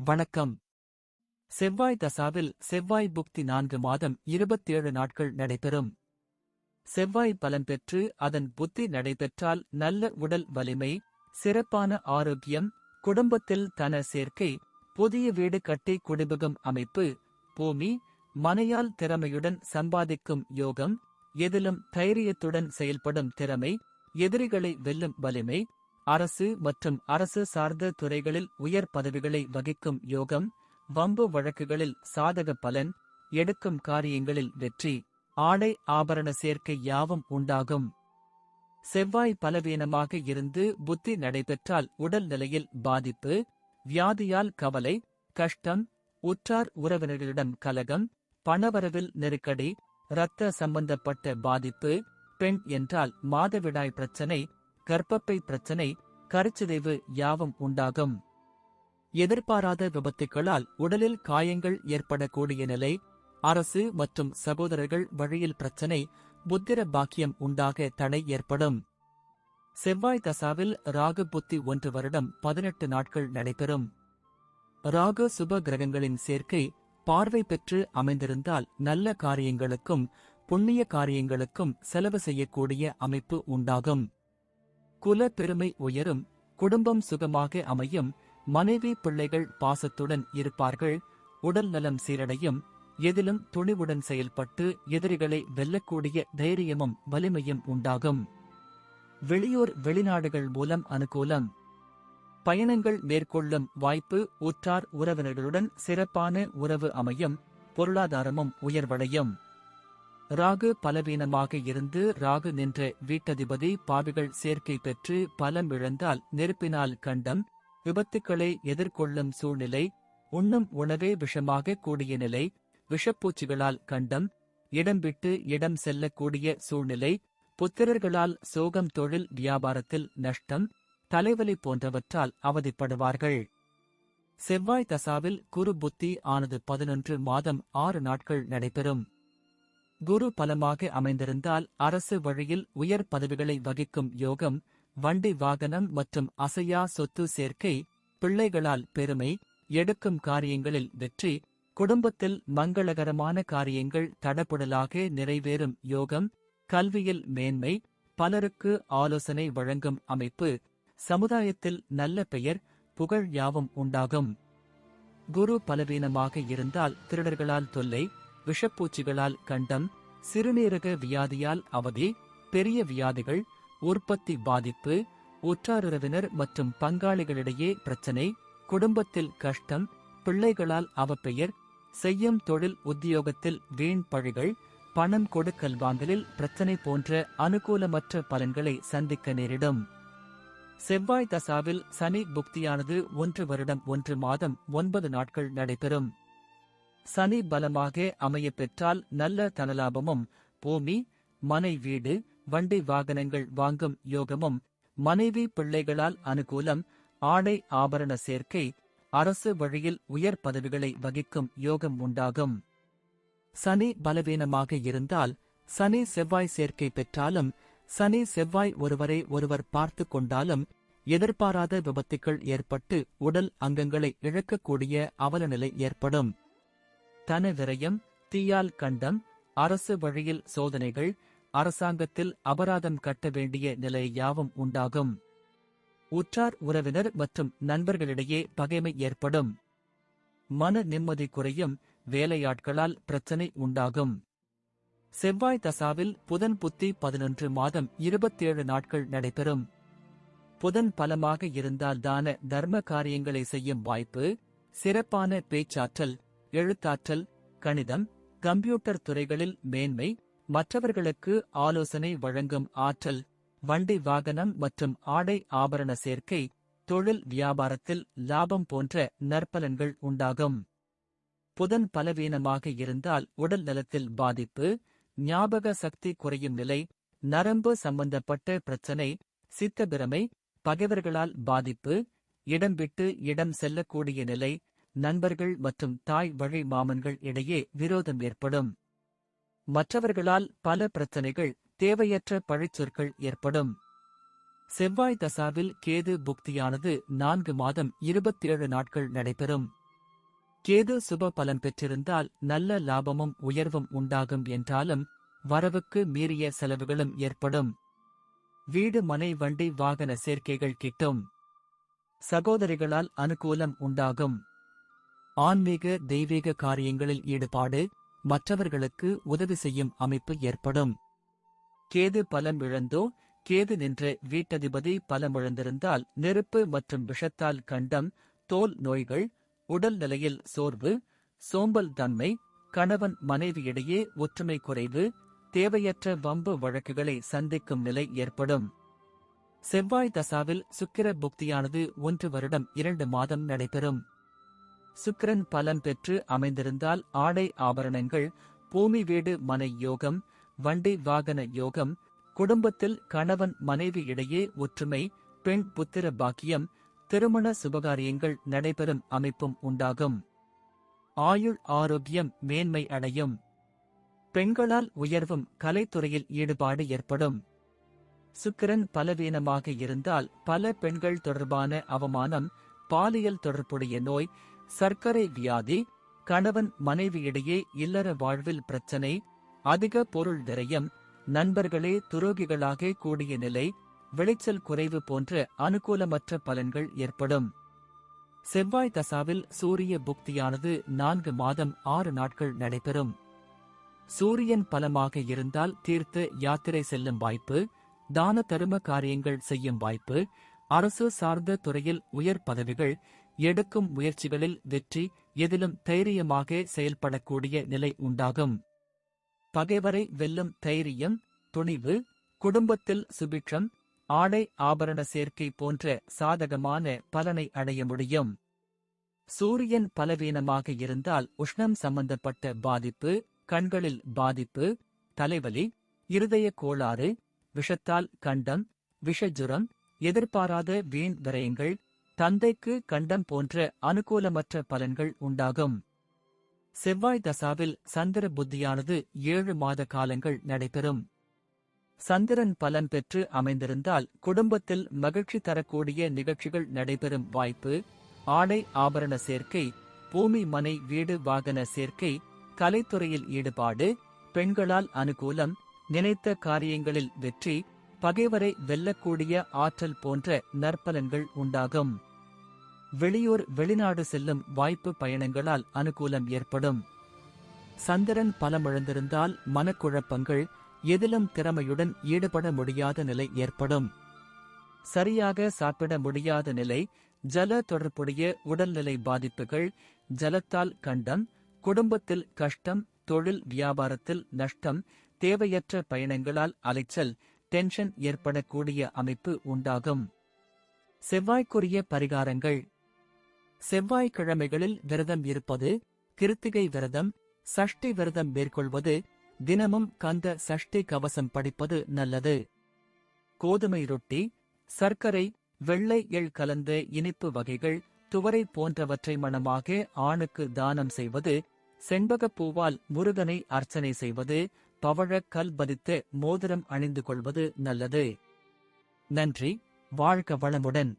வணக்கம். செவ்வாய் தசாவில் செவ்வாய் புக்தி நான்கு மாதம் இருபத்தேழு நாட்கள் நடைபெறும். செவ்வாய் பலன் பெற்று அதன் புத்தி நடைபெற்றால் நல்ல உடல் வலிமை சிறப்பான ஆரோக்கியம் குடும்பத்தில் தன சேர்க்கை புதிய வீடு கட்டி குடிபுகம் அமைப்பு பூமி மனையால் திறமையுடன் சம்பாதிக்கும் யோகம் எதிலும் தைரியத்துடன் செயல்படும் திறமை எதிரிகளை வெல்லும் வலிமை அரசு மற்றும் அரசு சார்ந்த துறைகளில் உயர் பதவிகளை வகிக்கும் யோகம் வம்பு வழக்குகளில் சாதக பலன் எடுக்கும் காரியங்களில் வெற்றி ஆடை ஆபரண சேர்க்கை யாவும் உண்டாகும். செவ்வாய் பலவீனமாக இருந்து புத்தி நடைபெற்றால் உடல் நிலையில் பாதிப்பு வியாதியால் கவலை கஷ்டம் உற்றார் உறவினர்களிடம் கலகம் பணவரவில் நெருக்கடி இரத்த சம்பந்தப்பட்ட பாதிப்பு பெண் என்றால் மாதவிடாய் பிரச்சனை கர்ப்பப்பை பிரச்சனை கருச்சிதைவு யாவும் உண்டாகும். எதிர்பாராத விபத்துக்களால் உடலில் காயங்கள் ஏற்படக்கூடிய நிலை அரசு மற்றும் சகோதரர்கள் வழியில் பிரச்சனை புத்திர பாக்கியம் உண்டாக தடை ஏற்படும். செவ்வாய் தசாவில் ராகு புத்தி ஒன்று வருடம் பதினெட்டு நாட்கள் நடைபெறும். ராகு சுப கிரகங்களின் சேர்க்கை பார்வை பெற்று அமைந்திருந்தால் நல்ல காரியங்களுக்கும் புண்ணிய காரியங்களுக்கும் செலவு செய்யக்கூடிய அமைப்பு உண்டாகும். குல பெருமை உயரும் குடும்பம் சுகமாக அமையும் மனைவி பிள்ளைகள் பாசத்துடன் இருப்பார்கள் உடல் நலம் சீரடையும் எதிலும் துணிவுடன் செயல்பட்டு எதிரிகளை வெல்லக்கூடிய தைரியமும் வலிமையும் உண்டாகும். வெளியூர் வெளிநாடுகள் மூலம் அனுகூலம். பயணங்கள் மேற்கொள்ளும் வாய்ப்பு உற்றார் உறவினர்களுடன் சிறப்பான உறவு அமையும் பொருளாதாரமும் உயர்வடையும். ராகு பலவீனமாக இருந்து ராகு நின்ற வீட்டதிபதி பாவிகள் சேர்க்கை பெற்று பலம் இழந்தால் நெருப்பினால் கண்டம் விபத்துக்களை எதிர்கொள்ளும் சூழ்நிலை உண்ணும் உணவே விஷமாக கூடிய நிலை விஷப்பூச்சிகளால் கண்டம் இடம் விட்டு இடம் செல்லக்கூடிய சூழ்நிலை புத்திரர்களால் சோகம் தொழில் வியாபாரத்தில் நஷ்டம் தலைவலி போன்றவற்றால் அவதிப்படுவார்கள். செவ்வாய் தசாவில் குரு புத்தி ஆனது பதினொன்று மாதம் ஆறு நாட்கள் நடைபெறும். குரு பலமாக அமைந்திருந்தால் அரசு வழியில் உயர் பதவிகளை வகிக்கும் யோகம் வண்டி வாகனம் மற்றும் அசையா சொத்து சேர்க்கை பிள்ளைகளால் பெருமை எடுக்கும் காரியங்களில் வெற்றி குடும்பத்தில் மங்களகரமான காரியங்கள் தடபுடலாக நிறைவேறும் யோகம் கல்வியில் மேன்மை பலருக்கு ஆலோசனை வழங்கும் அமைப்பு சமுதாயத்தில் நல்ல பெயர் புகழ் யாவும் உண்டாகும். குரு பலவீனமாக இருந்தால் திருடர்களால் தொல்லை விஷப்பூச்சிகளால் கண்டம் சிறுநீரக வியாதியால் அவதி பெரிய வியாதிகள் உற்பத்தி பாதிப்பு உற்றாருறவினர் மற்றும் பங்காளிகளிடையே பிரச்சனை குடும்பத்தில் கஷ்டம் பிள்ளைகளால் அவப்பெயர் செய்யும் தொழில் உத்தியோகத்தில் வீண் பழிகள் பணம் கொடுக்கல் வாங்கலில் பிரச்சனை போன்ற அனுகூலமற்ற பலன்களை சந்திக்க நேரிடும். செவ்வாய் தசாவில் சனி புக்தியானது ஒன்று வருடம் ஒன்று மாதம் ஒன்பது நாட்கள் நடைபெறும். சனி பலமாக அமைய பெற்றால் நல்ல தனலாபமும் பூமி மனை வீடு வண்டி வாகனங்கள் வாங்கும் யோகமும் மனைவி பிள்ளைகளால் அனுகூலம் ஆடை ஆபரண சேர்க்கை அரசு வழியில் உயர் பதவிகளை வகிக்கும் யோகம் உண்டாகும். சனி பலவீனமாக இருந்தால் சனி செவ்வாய் சேர்க்கை பெற்றாலும் சனி செவ்வாய் ஒருவரை ஒருவர் பார்த்து கொண்டாலும் எதிர்பாராத விபத்துக்கள் ஏற்பட்டு உடல் அங்கங்களை இழக்கக்கூடிய அவலநிலை ஏற்படும். தன விரயம் தீயால் கண்டம் அரசு வழியில் சோதனைகள் அரசாங்கத்தில் அபராதம் கட்ட வேண்டிய நிலை யாவும் உண்டாகும். உற்றார் உறவினர் மற்றும் நண்பர்களிடையே பகைமை ஏற்படும். மன நிம்மதி குறையும் வேலையாட்களால் பிரச்சனை உண்டாகும். செவ்வாய் தசாவில் புதன் புத்தி பதினொன்று மாதம் இருபத்தேழு நாட்கள் நடைபெறும். புதன் பலமாக இருந்தால் தான தர்ம காரியங்களை செய்யும் வாய்ப்பு சிறப்பான பேச்சாற்றல் எழுத்தாற்றல் கணிதம் கம்ப்யூட்டர் துறைகளில் மேன்மை மற்றவர்களுக்கு ஆலோசனை வழங்கும் ஆற்றல் வண்டி வாகனம் மற்றும் ஆடை ஆபரண சேர்க்கை தொழில் வியாபாரத்தில் லாபம் போன்ற நற்பலன்கள் உண்டாகும். புதன் பலவீனமாக இருந்தால் உடல் நலத்தில் பாதிப்பு ஞாபக சக்தி குறையும் நிலை நரம்பு சம்பந்தப்பட்ட பிரச்சனை சித்தபிரமை பகைவர்களால் பாதிப்பு இடம் விட்டு இடம் செல்லக்கூடிய நிலை நண்பர்கள் மற்றும் தாய் வழி மாமன்கள் இடையே விரோதம் ஏற்படும். மற்றவர்களால் பல பிரச்சனைகள் தேவையற்ற பழிச்சொற்கள் ஏற்படும். செவ்வாய் தசாவில் கேது புக்தியானது நான்கு மாதம் இருபத்தேழு நாட்கள் நடைபெறும். கேது சுப பலன் பெற்றிருந்தால் நல்ல லாபமும் உயர்வும் உண்டாகும் என்றாலும் வரவுக்கு மீறிய செலவுகளும் ஏற்படும். வீடு மனை வண்டி வாகன சேர்க்கைகள் கிட்டும். சகோதரிகளால் அனுகூலம் உண்டாகும். ஆன்மீக தெய்வீக காரியங்களில் ஈடுபாடு மற்றவர்களுக்கு உதவி செய்யும் அமைப்பு ஏற்படும். கேது பலம் இழந்தோ கேது நின்ற வீட்டதிபதி பலமிழந்திருந்தால் நெருப்பு மற்றும் விஷத்தால் கண்டம் தோல் நோய்கள் உடல் நிலையில் சோர்வு சோம்பல் தன்மை கணவன் மனைவியிடையே ஒற்றுமை குறைவு தேவையற்ற வம்பு வழக்குகளை சந்திக்கும் நிலை ஏற்படும். செவ்வாய் தசாவில் சுக்கிர புக்தியானது ஒன்று வருடம் இரண்டு மாதம் நடைபெறும். சுக்கிரன் பலம் பெற்று அமைந்திருந்தால் ஆடை ஆபரணங்கள் பூமி வீடு மனை யோகம் வண்டி வாகன யோகம் குடும்பத்தில் கணவன் மனைவி இடையே ஒற்றுமை பெண் புத்திர பாக்கியம் திருமண சுபகாரியங்கள் நடைபெறும் அமைப்பும் உண்டாகும். ஆயுள் ஆரோக்கியம் மேன்மை அடையும். பெண்களால் உயர்வும் கலைத்துறையில் ஈடுபாடு ஏற்படும். சுக்கிரன் பலவீனமாக இருந்தால் பல பெண்கள் தொடர்பான அவமானம் பாலியல் தொடர்புடைய நோய் சர்க்கரை வியாதி கணவன் மனைவியிடையே இல்லற வாழ்வில் பிரச்சனை அதிக பொருள் விரயம் நண்பர்களே துரோகிகளாக கூடிய நிலை விளைச்சல் குறைவு போன்ற அனுகூலமற்ற பலன்கள் ஏற்படும். செவ்வாய் தசாவில் சூரிய புக்தியானது நான்கு மாதம் ஆறு நாட்கள் நடைபெறும். சூரியன் பலமாக இருந்தால் தீர்த்த யாத்திரை செல்லும் வாய்ப்பு தான தரும காரியங்கள் செய்யும் வாய்ப்பு அரசு சார்ந்த துறையில் உயர் பதவிகள் எடுக்கும் முயற்சிகளில் வெற்றி எதிலும் தைரியமாக செயல்படக்கூடிய நிலை உண்டாகும். பகைவரை வெல்லும் தைரியம் துணிவு குடும்பத்தில் சுபிட்சம் ஆடை ஆபரண சேர்க்கை போன்ற சாதகமான பலனை அடைய முடியும். சூரியன் பலவீனமாக இருந்தால் உஷ்ணம் சம்பந்தப்பட்ட பாதிப்பு கண்களில் பாதிப்பு தலைவலி இருதய கோளாறு விஷத்தால் கண்டம் விஷஜுரம் எதிர்பாராத வீண் விரயங்கள் தந்தைக்கு கண்டம் போன்ற அனுகூலமற்ற பலன்கள் உண்டாகும். செவ்வாய் தசாவில் சந்திர புத்தியானது ஏழு மாத காலங்கள் நடைபெறும். சந்திரன் பலன் பெற்று அமைந்திருந்தால் குடும்பத்தில் மகிழ்ச்சி தரக்கூடிய நிகழ்ச்சிகள் நடைபெறும் வாய்ப்பு. ஆடை ஆபரண சேர்க்கை பூமி மனை வீடு வாகன சேர்க்கை கலைத்துறையில் ஈடுபாடு பெண்களால் அனுகூலம் நினைத்த காரியங்களில் வெற்றி பகைவரை வெல்லக்கூடிய ஆற்றல் போன்ற நற்பலன்கள் உண்டாகும். வெளியூர் வெளிநாடு செல்லும் வாய்ப்பு பயணங்களால் அனுகூலம் ஏற்படும். சந்திரன் பலமிழந்திருந்தால் மனக்குழப்பங்கள் எதிலும் திறமையுடன் ஈடுபட முடியாத நிலை ஏற்படும். சரியாக சாப்பிட முடியாத நிலை ஜல தொடர்புடைய உடல்நிலை பாதிப்புகள் ஜலத்தால் கண்டம் குடும்பத்தில் கஷ்டம் தொழில் வியாபாரத்தில் நஷ்டம் தேவையற்ற பயணங்களால் அலைச்சல் டென்ஷன் ஏற்படக்கூடிய அமைப்பு உண்டாகும். செவ்வாய்க்குரிய பரிகாரங்கள் செவ்வாய்க்கிழமைகளில் விரதம் இருப்பது கிருத்திகை விரதம் சஷ்டி விரதம் மேற்கொள்வது தினமும் கந்த சஷ்டி கவசம் படிப்பது நல்லது. கோதுமை ரொட்டி சர்க்கரை வெள்ளை எள் கலந்த இனிப்பு வகைகள் துவரை போன்றவற்றை மணமாக ஆணுக்கு தானம் செய்வது செண்பகப் பூவால் முருகனை அர்ச்சனை செய்வது பவழக் கல் பதித்த மோதிரம் அணிந்து கொள்வது நல்லது. நன்றி வாழ்க வளமுடன்.